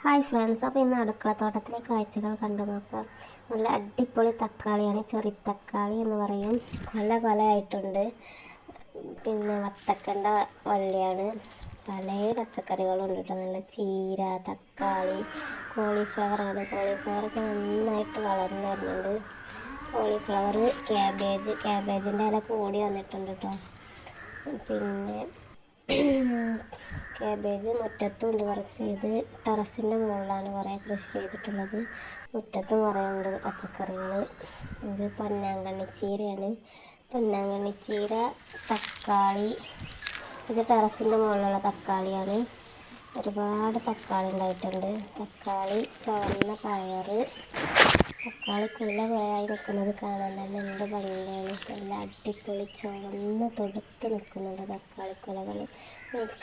Hi friends അപ്പോൾ ഇന്ന് അടുക്കളത്തോട്ടത്തിലെ കാഴ്ചകൾ കണ്ടു നോക്കാം. നല്ല അടിപൊളി തക്കാളിയാണ് ചെറി തക്കാളി എന്ന് പറയും. കൊല കൊലയായിട്ടുണ്ട് പിന്നെ വത്തക്കണ്ട വള്ളിയാണ്. പല പച്ചക്കറികളും ഉണ്ട് കേട്ടോ. നല്ല ചീര തക്കാളി കോളിഫ്ലവറാണ് കോളിഫ്ലവറൊക്കെ നന്നായിട്ട് വളർന്നു വരുന്നുണ്ട്. കോളിഫ്ലവർ ക്യാബേജ് ക്യാബേജിന്റെ ഇല കൂടി വന്നിട്ടുണ്ട് കേട്ടോ. പിന്നെ ക്യാബേജ് മുറ്റത്തും ഉണ്ട് കുറച്ച്. ഇത് ടെറസിന്റെ മുകളിലാണ് കുറേ കൃഷി ചെയ്തിട്ടുള്ളത്. മുറ്റത്തും കുറേ ഉണ്ട് പച്ചക്കറികൾ ഇത് പൊന്നാങ്കണ്ണി ചീരയാണ്. പൊന്നാങ്കണ്ണി ചീര തക്കാളി. ഇത് ടെറസിന്റെ മുകളിലുള്ള തക്കാളിയാണ്. ഒരുപാട് തക്കാളി ഉണ്ടായിട്ടുണ്ട്. തക്കാളി ചുവന്ന പയർ തക്കാളി കുല കുലയായി നിൽക്കുന്നത് കാണാൻ തന്നെ എന്ത് ഭംഗിയാണ്. നല്ല അടിപൊളി ചുവന്ന് തൊടുത്ത് നിൽക്കുന്നുണ്ട് തക്കാളി കുലകൾ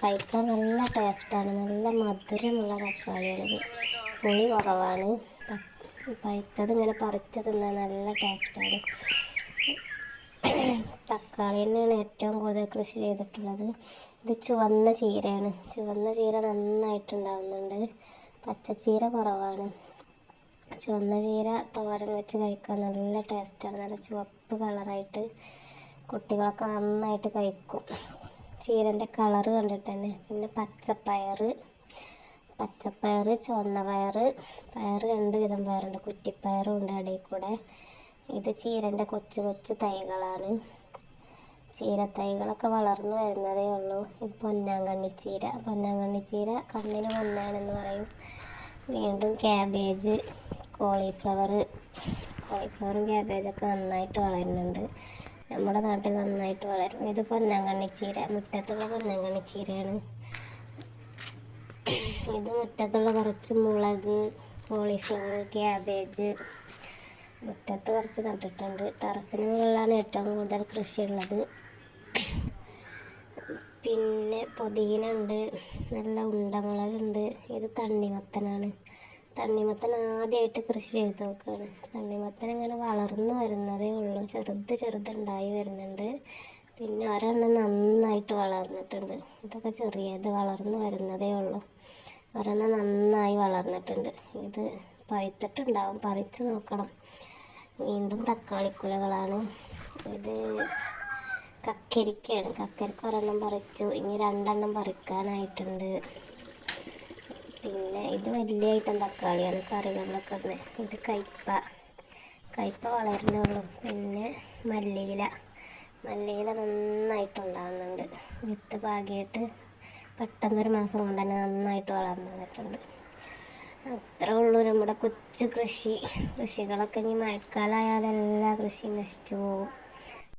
കഴിക്കാൻ നല്ല ടേസ്റ്റാണ് നല്ല മധുരമുള്ള തക്കാളിയാണിത് പുളി കുറവാണ്. പഴുത്തത് ഇങ്ങനെ പറിച്ച് തിന്നാൻ നല്ല ടേസ്റ്റാണ് തക്കാളി തന്നെയാണ് ഏറ്റവും കൂടുതൽ കൃഷി ചെയ്തിട്ടുള്ളത്. ഇത് ചുവന്ന ചീരയാണ്. ചുവന്ന ചീര നന്നായിട്ടുണ്ടാവുന്നുണ്ട്. പച്ചച്ചീര കുറവാണ്. ചുവന്ന ചീര തോരൻ വെച്ച് കഴിക്കാൻ നല്ല ടേസ്റ്റാണ്. നല്ല ചുവപ്പ് കളറായിട്ട് കുട്ടികളൊക്കെ നന്നായിട്ട് കഴിക്കും. ചീരന്റെ കളറ് കണ്ടിട്ട് തന്നെ. പിന്നെ പച്ചപ്പയർ പച്ചപ്പയർ ചുവന്ന പയർ പയർ രണ്ട് വിധം പയറുണ്ട്. കുറ്റിപ്പയറും ഉണ്ട് ഇടയിൽ കൂടെ ഇത് ചീരന്റെ കൊച്ചു കൊച്ചു തൈകളാണ്. ചീരത്തൈകളൊക്കെ വളർന്നു വരുന്നതേ ഉള്ളൂ. ഇത് പൊന്നാങ്കണ്ണി ചീര. പൊന്നാങ്കണ്ണി ചീര കണ്ണിന് പൊന്നാണെന്ന് പറയും. വീണ്ടും ക്യാബേജ് കോളിഫ്ലവർ കോളിഫ്ലവറും ക്യാബേജൊക്കെ നന്നായിട്ട് വളരുന്നുണ്ട്. നമ്മുടെ നാട്ടിൽ നന്നായിട്ട് വളരും. ഇത് പൊന്നാങ്കണ്ണി ചീര. മുറ്റത്തുള്ള പൊന്നാങ്കണ്ണി ചീരയാണ്. ഇത് മുറ്റത്തുള്ള കുറച്ച് മുളക് കോളിഫ്ലവർ ക്യാബേജ് മുറ്റത്ത് കുറച്ച് നട്ടിട്ടുണ്ട്. ടെറസിന് മുകളിലാണ് ഏറ്റവും കൂടുതൽ കൃഷിയുള്ളത്. പിന്നെ പുതിന ഉണ്ട് നല്ല ഉണ്ടമുളകുണ്ട് ഇത് തണ്ണിമത്തനാണ്. തണ്ണിമത്തൻ ആദ്യമായിട്ട് കൃഷി ചെയ്ത് നോക്കുകയാണ് തണ്ണിമത്തൻ ഇങ്ങനെ വളർന്നു വരുന്നതേ ഉള്ളൂ. ചെറുത് ചെറുതുണ്ടായി വരുന്നുണ്ട്. പിന്നെ ഒരെണ്ണം നന്നായിട്ട് വളർന്നിട്ടുണ്ട്. ഇതൊക്കെ ചെറിയത് വളർന്നു വരുന്നതേ ഉള്ളൂ. ഒരെണ്ണം നന്നായി വളർന്നിട്ടുണ്ട്. ഇത് പഴുത്തിട്ടുണ്ടാവും. പറിച്ച് നോക്കണം. വീണ്ടും തക്കാളി തക്കാളിക്കുലകളാണ് ഇത് കക്കരിക്കയാണ്. കക്കരിക്ക ഒരെണ്ണം പറിച്ചു. ഇനി രണ്ടെണ്ണം പറിക്കാനായിട്ടുണ്ട്. പിന്നെ ഇത് വലിയ ഐറ്റം തക്കാളിയാണ്. കറികളിലൊക്കെ ഉണ്ട് ഇത് കയ്പ കയ്പ വളരുന്നേ ഉള്ളൂ പിന്നെ മല്ലിയില. മല്ലിയില നന്നായിട്ടുണ്ടാകുന്നുണ്ട് വിത്ത് പാകിയിട്ട് പെട്ടെന്നൊരു മാസം കൊണ്ട് തന്നെ നന്നായിട്ട് വളർന്നു വന്നിട്ടുണ്ട്. അത്രേ ഉള്ളൂ നമ്മുടെ കൊച്ചു കൃഷി. കൃഷികളൊക്കെ ഇനി മഴക്കാലമായാൽ എല്ലാ കൃഷിയും നശിച്ചു പോകും.